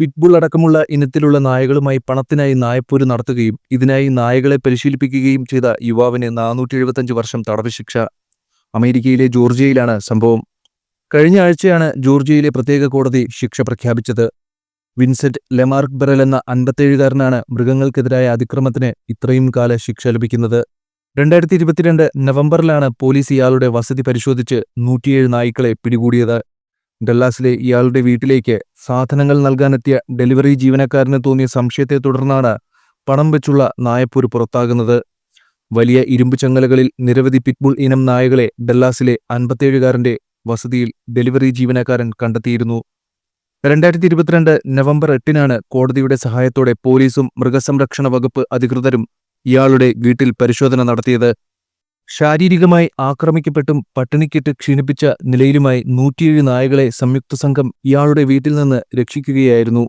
Pit bull അടക്കമുള്ള ഇനത്തിലുള്ള നായകളുമായി പണത്തിനായി നായപ്പൂര് നടത്തുകയും ഇതിനായി നായകളെ പരിശീലിപ്പിക്കുകയും ചെയ്ത യുവാവിന് നാനൂറ്റി എഴുപത്തഞ്ച് വർഷം തടവ് ശിക്ഷ അമേരിക്കയിലെ ജോർജിയയിലാണ് സംഭവം. കഴിഞ്ഞ ആഴ്ചയാണ് ജോർജിയയിലെ പ്രത്യേക കോടതി ശിക്ഷ പ്രഖ്യാപിച്ചത്. വിൻസെന്റ് ലെമാർക്ക് ബെറൽ എന്ന അൻപത്തേഴുകാരനാണ് മൃഗങ്ങൾക്കെതിരായ അതിക്രമത്തിന് ഇത്രയും കാല ശിക്ഷ ലഭിക്കുന്നത്. രണ്ടായിരത്തി ഇരുപത്തിരണ്ട് നവംബറിലാണ് പോലീസ് ഇയാളുടെ വസതി പരിശോധിച്ച് നൂറ്റിയേഴ് നായ്ക്കളെ പിടികൂടിയത്. ഡല്ലാസിലെ ഇയാളുടെ വീട്ടിലേക്ക് സാധനങ്ങൾ നൽകാനെത്തിയ ഡെലിവറി ജീവനക്കാരന് തോന്നിയ സംശയത്തെ തുടർന്നാണ് പണം വെച്ചുള്ള നായപ്പൂര് പുറത്താകുന്നത്. വലിയ ഇരുമ്പ് ചങ്ങലകളിൽ നിരവധി പിറ്റ്ബുൾ ഇനം നായകളെ ഡല്ലാസിലെ അൻപത്തേഴുകാരന്റെ വസതിയിൽ ഡെലിവറി ജീവനക്കാരൻ കണ്ടെത്തിയിരുന്നു. രണ്ടായിരത്തി ഇരുപത്തിരണ്ട് നവംബർ എട്ടിനാണ് കോടതിയുടെ സഹായത്തോടെ പോലീസും മൃഗസംരക്ഷണ വകുപ്പ് അധികൃതരും ഇയാളുടെ വീട്ടിൽ പരിശോധന നടത്തിയത്. ശാരീരികമായി ആക്രമിക്കപ്പെട്ടും പട്ടിണിക്കിട്ട് ക്ഷീണിപ്പിച്ച നിലയിലുമായി നൂറ്റിയേഴ് നായകളെ സംയുക്ത സംഘം ഇയാളുടെ വീട്ടിൽ നിന്ന് രക്ഷിക്കുകയായിരുന്നു.